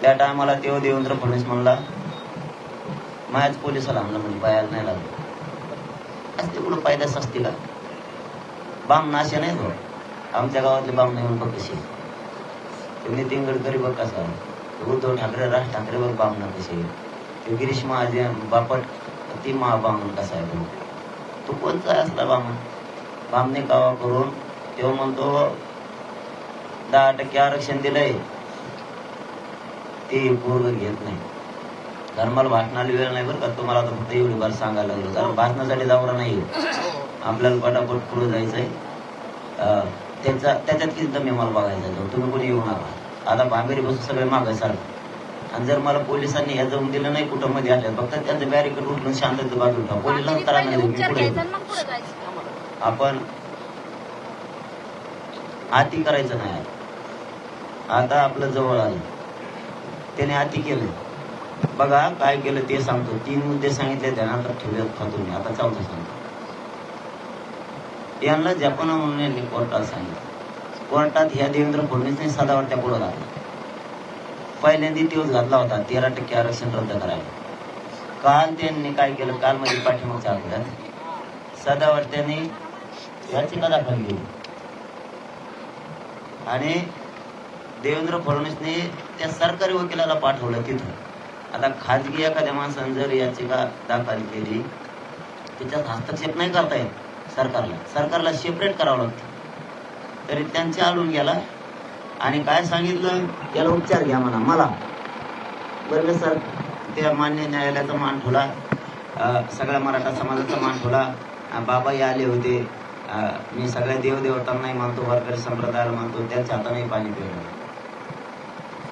त्या टायमाला तेव्हा देवेंद्र फडणवीस म्हणला माझ्याच पोलिसाला आणलं म्हणजे बायाला नाही लागलं. असते कुठं पायदास असते का बाम नाशे नाही तो. आमच्या गावातले बाम नाही म्हणून बघ कशी ते नितीन गडकरी बघ कसा उद्धव ठाकरे राज ठाकरे बघ बाम ना कसे ते गिरीश महाजन बापट ती मा कसा आहे तो. तो कोणचा असला बामण बामने कावा करून तेव्हा म्हणतो दहा टक्के आरक्षण दिलंय. ते पूर्ण घेत नाही. कारण मला भाषणाला वेळ नाही बरं का. तुम्हाला आता फक्त एवढी बार सांगायला लागलो. कारण भाषणासाठी जावरा नाही आपल्याला पटापट पुढे जायचंय. अं, त्याचा त्याच्यात किती दम आहे मला बघायचा आहे. तुम्ही कोणी येऊ नका. आता बांगरी बसून सगळे मागायसारखं आणि जर मला पोलिसांनी ह्या जाऊन दिलं नाही कुठं मध्ये आल्या फक्त त्यांचं बॅरिकेड उठून शांततेत बाजूला पोलिसांना त्रास पुढे जायचं. आपण आती करायचं नाही. आता आपलं जवळ आलं. त्याने अति केलं बघा काय केलं ते सांगतो. तीन मुद्दे सांगितले त्यानंतर ठेवले खातो मी आता चौथा सांगतो. यांना जपान म्हणून यांनी कोर्टात सांगितलं. कोर्टात ह्या देवेंद्र फडणवीसने सदावरत्या पुढे घातला पहिल्यांदा दिवस घातला होता. तेरा टक्के आरक्षण रद्द करायला. काल त्यांनी काय केलं? काल म्हणजे मध्ये पाठीमागच्या आठवड्यात सदावर्त्याने याचिका दाखल केली. आणि देवेंद्र फडणवीसने त्या सरकारी वकिलाला पाठवलं तिथं. आता खाजगी एखाद्या माणसानं जर याचिका दाखल केली त्याच्यात हस्तक्षेप नाही करता येत सरकारला. सरकारला सेपरेट करावं लागतं. तरी त्यांचे आलून गेला आणि काय सांगितलं याला उपचार घ्या म्हणा. मला. बरं सर? त्या मान्य न्यायालयाचा मान ठेवला. सगळ्या मराठा समाजाचा मान ठेवला. बाबाही आले होते. मी सगळ्या देवदेवतांनाही मानतो वारकरी संप्रदायाला मानतो त्यांच्या हातानेही पाणी पिळलं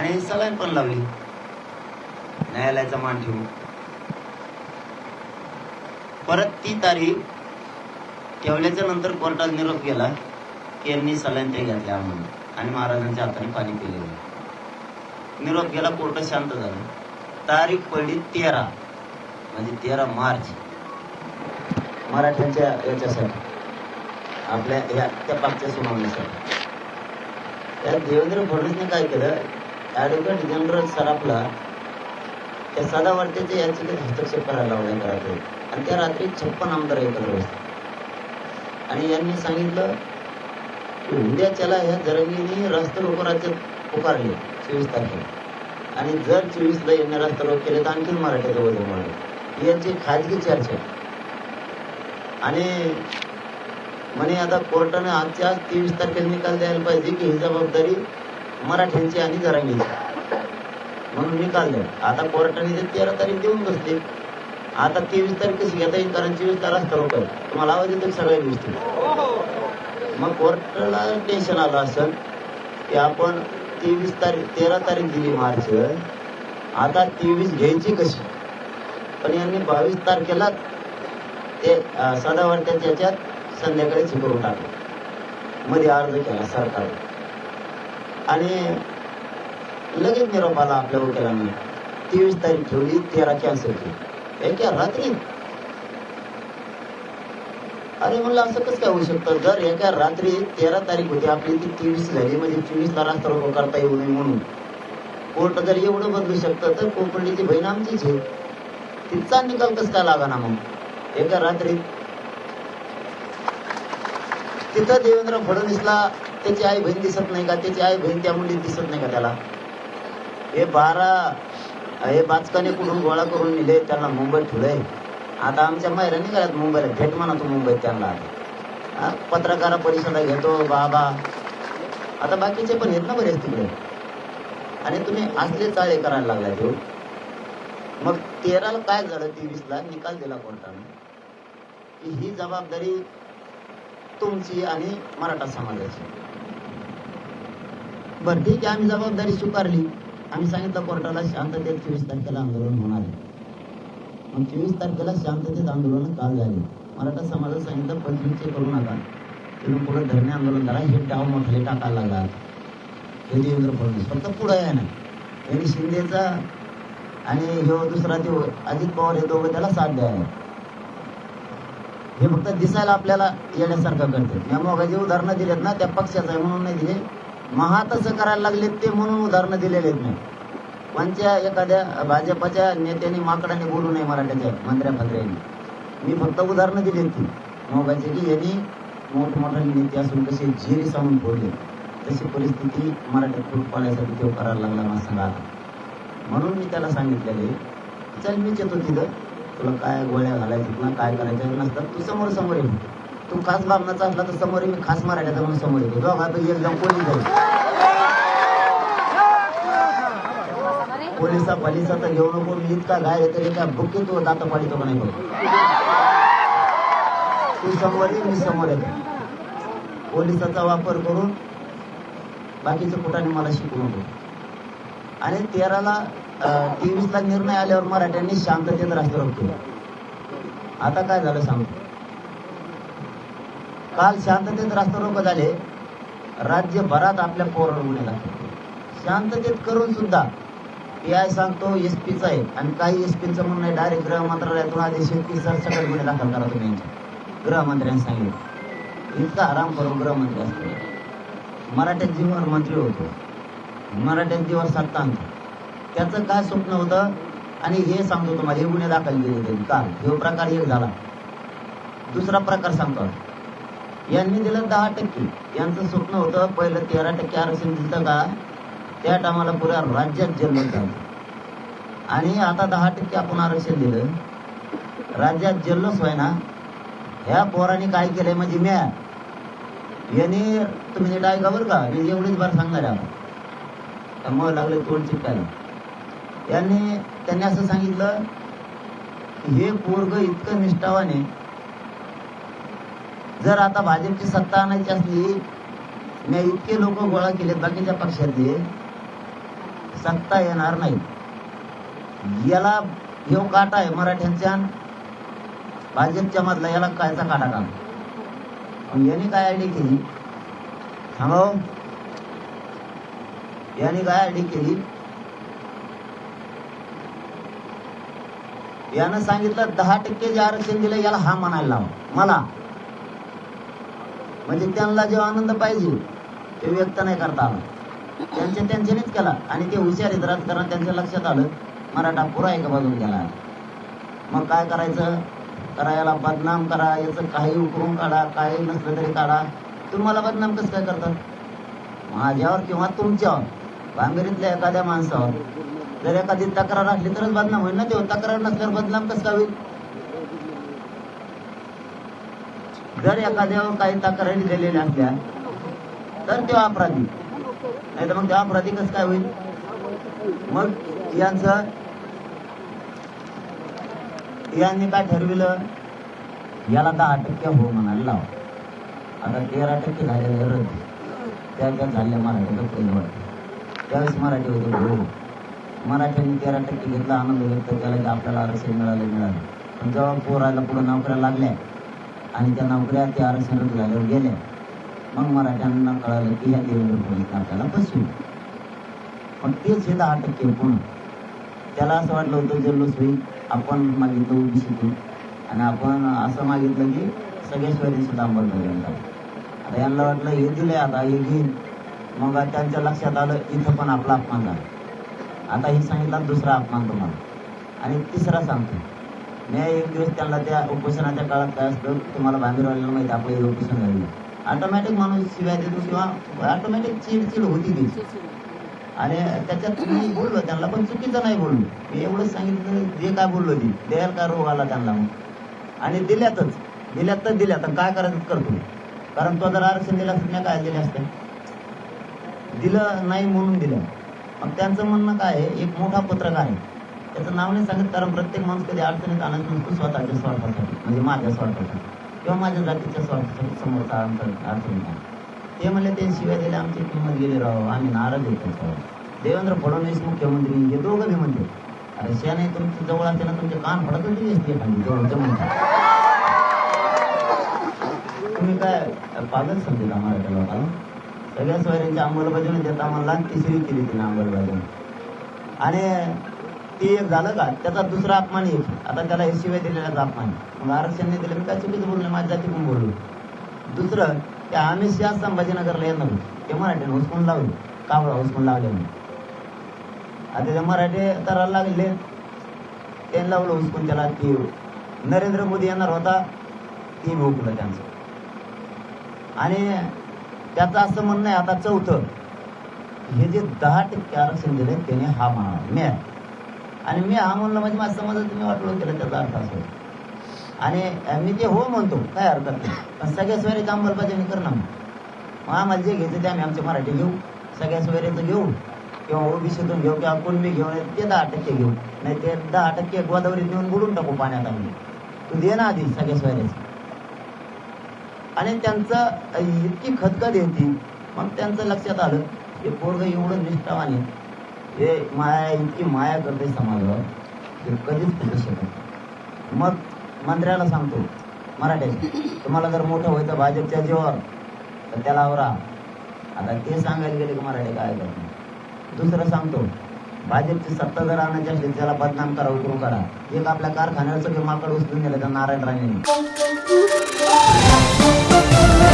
आणि सलाईन पण लावली. न्यायालयाचा मान ठेवून. परत ती तारीख ठेवल्याच्या नंतर कोर्टात निरोप गेला की यांनी सलाईन ते घेतल्या म्हणून. आणि महाराजांच्या हाताने पाणी पिले निरोप गेला कोर्ट शांत झालं. तारीख पडली तेरा. म्हणजे तेरा मार्च. मराठ्यांच्या याच्यासाठी. आपल्या ह्या त्या पाचच्या सुनावणीसाठी. त्या देवेंद्र फडणवीसने काय केलं? ॲडव्होकेट जनरल सराफला त्या सदावर्तीचे याचिकेत हस्तक्षेप करायला लावला रात्री. आणि त्या रात्री छप्पन आमदार एकत्र बसले. आणि यांनी सांगितलं की उद्याच्याला ह्या जरंगीने रास्ता रोको पुकारले चोवीस तारखेला. आणि जर चोवीसला यांनी रास्ता रोको केले तर आणखीन मराठ्याचं वजन वाढलं. ही यांची खाजगी चर्चा आहे. आणि म्हणे आता कोर्टाने आजच्या तेवीस तारखेला निकाल द्यायला पाहिजे की ही जबाबदारी मराठ्यांची आणि जरांगीची. म्हणून निकाल द्या आता कोर्टाने ते तेरा तारीख देऊन बसते आता तेवीस तारीख कशी घेता येईल कारण चोवीस तारीख ठरवत तुम्हाला आवाज येतो सगळ्या गोष्टी मग कोर्टाला टेन्शन आलं असेल की आपण तेवीस तारीख तेरा तारीख दिली मार्च आता तेवीस घ्यायची कशी? पण यांनी बावीस तारखेला ते सदावर्त्याच्या याच्यात संध्याकाळी शिकवून टाकलं. मध्ये अर्ज केला सरकार आणि लगेच निरोप आला आपल्या वकिलांनी. तेवीस तारीख ठेवली तेरा कॅन्सल केली. एका रात्री? अरे म्हणलं असं कसं काय होऊ शकतं? जर एका रात्री तेरा तारीख होती आपली ती तेवीस झाली म्हणजे चोवीस ला सर्व करता येऊ नये म्हणून. कोर्ट जर एवढं बदलू शकतं तर कोकणीची बहीण आमचीच आहे. तिचा निकाल कसं काय लागा ना मग? एका रात्री. तिथं देवेंद्र फडणवीसला त्याची आई बहीण दिसत नाही का? त्याची आई बहीण त्या मुलीत दिसत नाही का त्याला? हे बारा हे बाचकाने कुठून गोळा करून नेले? त्यांना मुंबईत ठेवलंय. आता आमच्या महिला निघाल्यात मुंबईला? भेट म्हणा तू मुंबईत त्यांना पत्रकार परिषदा घेतो बाबा. आता बाकीचे पण येत ना बरेच तिकडे? आणि तुम्ही असले चाळे करायला लागला तो. मग तेराला काय झालं? तेवीसला निकाल दिला कोर्टाने. की ही जबाबदारी तुमची आणि मराठा समाजाची. बरं ठीक आहे आम्ही जबाबदारी स्वीकारली. आम्ही सांगितलं कोर्टाला शांततेत चोवीस तारखेला आंदोलन होणार आहे. मग चोवीस तारखेला शांततेत आंदोलन काल झाले. मराठा समाजात सांगितलं पंचवीसचे करू नका. तुम्ही पुढे धरणे आंदोलन करा. हे डाव मोठे टाकायला लागला. हे देवेंद्र फडणवीस. फक्त पुढे आहे ना. त्यांनी शिंदेचा आणि ह्यो दुसरा ते अजित पवार हे दोघं त्याला साथ द्यायला. हे फक्त दिसायला आपल्याला येण्यासारखं करते. या मोगाचे उदाहरणं दिलेत ना त्या पक्षाचं आहे म्हणून नाही दिले. महा तसं करायला लागलेत ते म्हणून उदाहरणं दिलेले नाही. कोणत्या एखाद्या भाजपच्या नेत्याने माकडाने बोलू नये मराठ्याच्या मंत्र्या मंत्र्यांनी. मी फक्त उदाहरणं दिली ती. मोगाची की यांनी मोठमोठे नेते असून कसे झेरी सांगून बोलले. तशी परिस्थिती मराठ्यात फूट पाडण्यासाठी तो करायला लागला मला सांगा म्हणून मी त्याला सांगितलेले चल मीच येतो तिथं. तुला काय गोळ्या घालायच्या तुला काय करायचं नसतात तू समोर समोर ये. तू खास बाबनाचा असला तर समोर मी खास मराठ्याचा म्हणून समोर येतो. दोघापैकी एकदम कोणी जाईल पोलिसा पोलिसा तर घेऊ नको मी इतका गाय येते एका काय बुक्की तू दात पाडितो नाही बघ. तू समोर ये मी समोर येतो. पोलिसाचा वापर करून बाकीचं कुठाने मला शिकवू नको. आणि तेराला तेवीसला निर्णय आल्यावर मराठ्यांनी शांततेत रस्त्यावर केलं आता काय झालं सांगतो काल शांततेत रस्त्यावर झाले राज्यभरात आपल्या पोरावर गुन्हे दाखल शांततेत करून सुद्धा पी आय सांगतो एस पीचा आहे. आणि काही एस पीचं म्हणणं आहे डायरेक्ट गृह मंत्रालयातून आदेश आहे की गुन्हे दाखल करा तुम्ही. गृहमंत्र्यांनी सांगितलं. इतका आराम करून गृहमंत्री असतो मराठ्यात जीवन मंत्री होतो. मराठ्यात जीवन सत्ता आणतो. त्याचं काय स्वप्न होतं? आणि हे सांगतो तुम्हाला हे गुन्हे दाखल केले त्यांनी का हे प्रकार एक झाला. दुसरा प्रकार सांगतो. यांनी दिलं दहा टक्के. यांचं स्वप्न होतं पहिलं तेरा टक्के आरक्षण दिलं का? त्या टायमाला पुऱ्या राज्यात जन्म झालं. आणि आता दहा टक्के आपण आरक्षण दिलं. राज्यात जल्लोष व्हाय ना ह्या पोराने काय केलंय म्हणजे म्या? यांनी तुम्ही नीट ऐका बरं का. मी एवढीच बार सांगणार आहे. मग लागले तोंड चिपकायला. यांनी त्यांनी असं सांगितलं हे पोरग इतकं निष्ठावाने जर आता भाजपची सत्ता आणायची असली मी इतके लोक गोळा केले बाकीच्या पक्षातले सत्ता येणार नाही. याला हे काटा आहे मराठ्यांच्या भाजपच्या मधला याला कायचा काटा का? मग यांनी काय आयडिया केली? थांबव हो. यांनी काय आयडिया केली? यानं सांगितलं दहा टक्के जे आरक्षण दिलं याला हा म्हणायला लावा. मला. म्हणजे त्यांना जेव्हा आनंद पाहिजे ते व्यक्त नाही करता आला. त्यांच्या त्यांच्यानेच केला. आणि ते हुशार आहेत राजकारण त्यांच्या लक्षात आलं. मराठा पुरा एका बाजून गेला. मग काय करायचं? करा याला बदनाम करा याचं काही उकरून काढा काही नसलं तरी काढा. तुम्हाला बदनाम कसं काय करतात माझ्यावर किंवा तुमच्यावर? भांगरीतल्या एखाद्या माणसावर. जर एखादी तक्रार असली तरच बदनाम होईल ना तेव्हा तक्रार नसल्यावर बदनाम कसं होईल? जर एखाद्यावर काही तक्रारी दिलेल्या असल्या तर तेव्हा अपराधी. नाही तर मग तेव्हा अपराधी कसं काय होईल? मग यांचं यांनी काय ठरविलं? याला दहा टक्के हो म्हणायला लाव. आता तेरा टक्के झालेले रद्द. त्या झाले मराठीला पहिलं वाटतं त्यावेळेस मराठी होते हो. मराठ्यांनी तेरा टक्के घेतला आनंद व्यक्त केला की आपल्याला आरक्षण मिळालं मिळालं. पण जेव्हा पोरायला पुढे नोकऱ्या लागल्या आणि त्या नोकऱ्या त्या आरक्षण रद्द झाल्यावर गेल्या मग मराठ्यांना कळालं की या देवेंद्र फडणवीस आपल्याला फसवी पण तेच हे दहा टक्के पण त्याला असं वाटलं होतं जल्लोष होईल. आपण मागितलं ओबीसीतून आणि आपण असं मागितलं की सगळ्या स्वयं सुद्धा अंमलबजावणी आता यांना वाटलं हे दिले आता हे घेईन. मग त्यांच्या लक्षात आलं इथं पण आपला अपमान झाला. आता हे सांगितला दुसरा अपमान तुम्हाला. आणि तिसरा सांगतो. मी एक दिवस त्यांना त्या उपोषणाच्या काळात काय असतं तुम्हाला बांधीरवाल्याला माहिती आपलं हे उपोषण झालेलं ऑटोमॅटिक माणूस शिवाय देतो किंवा ऑटोमॅटिक चिडचिड होती ती. आणि त्याच्यात मी बोललो त्यांना पण चुकीचं नाही बोललो मी एवढंच सांगितलं जे काय बोललो ती द्यायला काय रोग आला त्यांना मग? आणि दिल्यातच दिल्यात तर दिल्यात. तर काय करायचं करतो? कारण तो जर आरक्षण दिला असतं काय दिले असते दिलं नाही म्हणून दिलं. मग त्यांचं म्हणणं काय आहे? एक मोठा पत्रकार आहे. त्याचं नाव नाही सांगत कारण प्रत्येक माणूस कधी अडचणीत आणत नसतो स्वतःच्या स्वार्थासाठी म्हणजे माझ्या स्वार्थासाठी किंवा माझ्या जातीच्या स्वार्थासाठी समोरचा अडचण अडचणीत आहे ते म्हणले ते शिवाय दिले आमची किंमत गेली राव आम्ही नाराज आहे त्याच्यावर. देवेंद्र फडणवीस मुख्यमंत्री हे दोघं बी म्हणते अरे शेणे तुमच्या जवळ असते ना तुमचे कान फडत होते असते एखादी जवळच्या म्हणते तुम्ही काय पागल समजेल आम्हाला लोकांना सगळ्या सोयऱ्यांची अंमलबजावणी देता आम्हाला तिसरी केली तिने अंमलबजावणी. आणि ते एक झालं का त्याचा दुसरा अपमान एक. आता त्याला हे शिवाय दिलेल्याचा अपमान मग आरक्षण दिलं मी काय चुकीचं बोललो माझ्या जाती पण बोललो. दुसरं ते आम्ही शहा संभाजीनगरला येणार होते. ते मराठीने हुसकून लावले. कावळा हुसकून लावले आता ते मराठी करायला लागले. त्यांनी लावलं हुसकून त्याला. की नरेंद्र मोदी येणार होता. ती हुकलं त्यांचं. आणि त्याचं असं म्हणणं आहे आता चौथं. हे जे दहा टक्के आरक्षण दिले त्याने हा म्हणाला मी आहे. आणि मी हा म्हणलं म्हणजे माझं समजा तुम्ही वाटलो केलं त्याचा अर्थ असतो आणि मी ते हो म्हणतो काय हरकत नाही पण सगळ्या सोयरीचं अंमलबजावणी करणं मग. आम्हाला जे घ्यायचं ते आम्ही आमचे मराठी घेऊ. सगळ्या सोयरीचं घेऊ. किंवा ओबीसीतून घेऊ किंवा कुणबी घेऊ घेऊन ते दहा टक्के घेऊ. नाही ते दहा टक्के गोदावरीत नेऊन बुडून टाकू पाण्यात आम्ही. तू दे ना आधी सगळ्या सोयऱ्याचं. आणि त्यांचं इतकी खतखत होती मग त्यांचं लक्षात आलं हे पोरग एवढं निष्ठावाने हे माया इतकी माया करते समाजावर ते कधीच फुटू शकत मग मंत्र्याला सांगतो मराठ्याचे तुम्हाला जर मोठं व्हायचं भाजपच्या जीवावर तर त्याला आवरा. आता ते सांगायला गेले की मराठी काय करत दुसरं सांगतो भाजपची सत्ता जर आणायची असली त्याला बदनाम करा उकरून करा एक आपल्या कारखान्याचं किंवा माकड उचलून गेलं तर नारायण राणेंनी. Thank you.